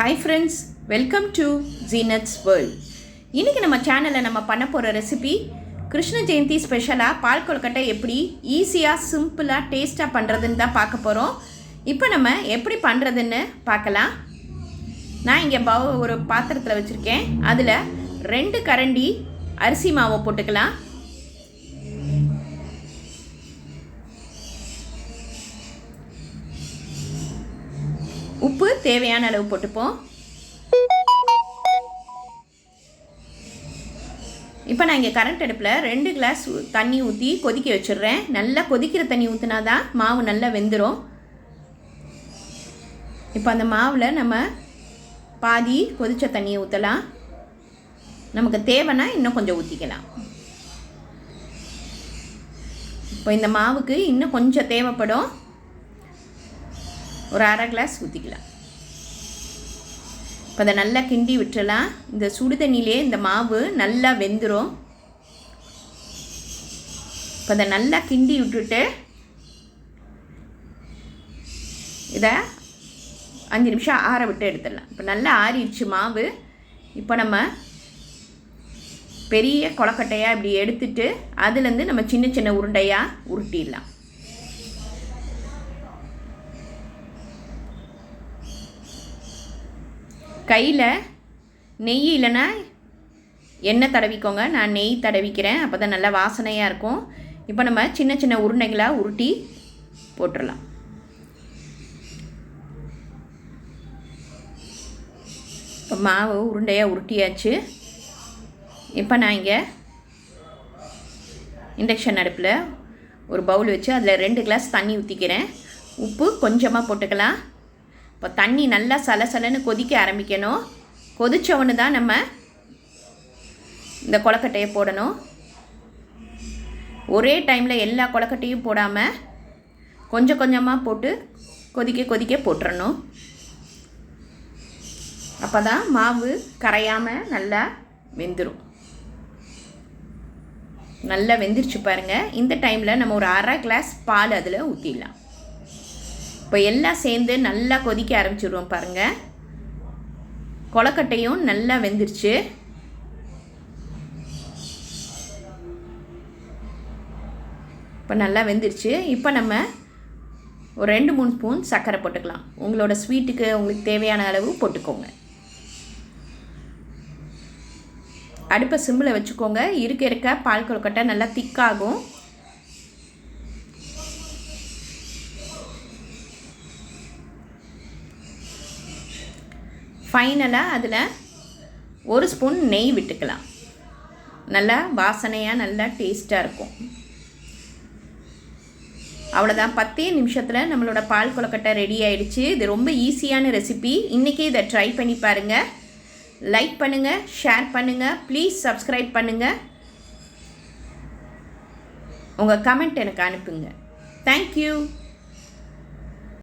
Hi friends welcome to Zeenat's world இன்றைக்கி நம்ம சேனலில் நம்ம பண்ண போகிற ரெசிபி கிருஷ்ண ஜெயந்தி ஸ்பெஷலாக பால் கொழுக்கட்டை எப்படி ஈஸியாக சிம்பிளாக டேஸ்ட்டாக பண்ணுறதுன்னு தான் பார்க்க போகிறோம் இப்போ நம்ம எப்படி பண்ணுறதுன்னு பார்க்கலாம். நான் இங்கே பவ ஒரு பாத்திரத்தில் வச்சுருக்கேன். அதில் ரெண்டு கரண்டி அரிசி மாவை போட்டுக்கலாம். உப்பு தேவையான அளவு போட்டுப்போம். இப்போ நான் இங்கே கரண்ட் அடுப்பில் ரெண்டு கிளாஸ் தண்ணி ஊற்றி கொதிக்க வச்சிடுறேன். நல்லா கொதிக்கிற தண்ணி ஊற்றினா தான் மாவு நல்லா வெந்துடும் இப்போ அந்த மாவில் நம்ம பாதி கொதித்த தண்ணியை ஊற்றலாம் நமக்கு தேவைன்னா இன்னும் கொஞ்சம் ஊற்றிக்கலாம் இப்போ இந்த மாவுக்கு இன்னும் கொஞ்சம் தேவைப்படும். ஒரு அரை கிளாஸ் ஊற்றிக்கலாம் இப்போ அதை நல்லா கிண்டி விட்டுறலாம். இந்த சுடு தண்ணியிலே இந்த மாவு நல்லா வெந்துடும் இப்போ அதை நல்லா கிண்டி விட்டுட்டு இதை அஞ்சு நிமிஷம் ஆற விட்டு எடுத்துடலாம். இப்போ நல்லா ஆறிடுச்சு மாவு. இப்போ நம்ம பெரிய கொலக்கட்டையாக இப்படி எடுத்துட்டு அதுலேருந்து நம்ம சின்ன சின்ன உருண்டையாக உருட்டிடலாம். கையில் நெய் இல்லைன்னா எண்ணெய் தடவிக்கோங்க. நான் நெய் தடவிக்கிறேன். அப்போ தான் நல்லா வாசனையாக இருக்கும். இப்போ நம்ம சின்ன சின்ன உருண்டைகளாக உருட்டி போட்டுடலாம் இப்போ மாவு உருண்டையாக உருட்டியாச்சு. இப்போ நான் இங்கே இண்டக்ஷன் அடுப்பில் ஒரு பவுல் வச்சு அதில் ரெண்டு கிளாஸ் தண்ணி ஊற்றிக்கிறேன் உப்பு கொஞ்சமாக போட்டுக்கலாம். இப்போ தண்ணி நல்லா சலசலன்னு கொதிக்க ஆரம்பிக்கணும். கொதிச்சவொன்னு தான் நம்ம இந்த கொலக்கட்டையை போடணும். ஒரே டைமில் எல்லா கொலக்கட்டையும் போடாமல் கொஞ்சம் கொஞ்சமாக போட்டு கொதிக்க கொதிக்க போட்டுறணும். அப்போ தான் மாவு கரையாமல் நல்லா வெந்துடும் நல்லா வெந்துருச்சு பாருங்கள் இந்த டைமில் நம்ம ஒரு அரை கிளாஸ் பால் அதில் ஊற்றிடலாம் இப்போ எல்லாம் சேர்ந்து நல்லா கொதிக்க ஆரம்பிச்சிடுவோம் பாருங்கள் கொலக்கட்டையும் நல்லா வெந்துருச்சு. இப்போ நல்லா வெந்துருச்சு. இப்போ நம்ம ஒரு ரெண்டு மூணு ஸ்பூன் சர்க்கரை போட்டுக்கலாம். உங்களோட ஸ்வீட்டுக்கு உங்களுக்கு தேவையான அளவு போட்டுக்கோங்க. அடுப்பை சிம்மில் வச்சுக்கோங்க. இருக்க இருக்க பால் கொழுக்கட்டை நல்லா திக்காகும் ஃபைனலாக அதில் ஒரு ஸ்பூன் நெய் விட்டுக்கலாம். நல்லா வாசனையாக நல்லா டேஸ்ட்டாக இருக்கும். அவ்வளோதான் பத்தே நிமிஷத்தில் நம்மளோட பால் கொலக்கட்டை ரெடி ஆயிடுச்சு. இது ரொம்ப ஈஸியான ரெசிபி இன்றைக்கி இதை ட்ரை பண்ணி பாருங்கள் லைக் பண்ணுங்கள் ஷேர் பண்ணுங்கள் ப்ளீஸ் சப்ஸ்கிரைப் பண்ணுங்கள் உங்கள் கமெண்ட் எனக்கு அனுப்புங்க. தேங்க்யூ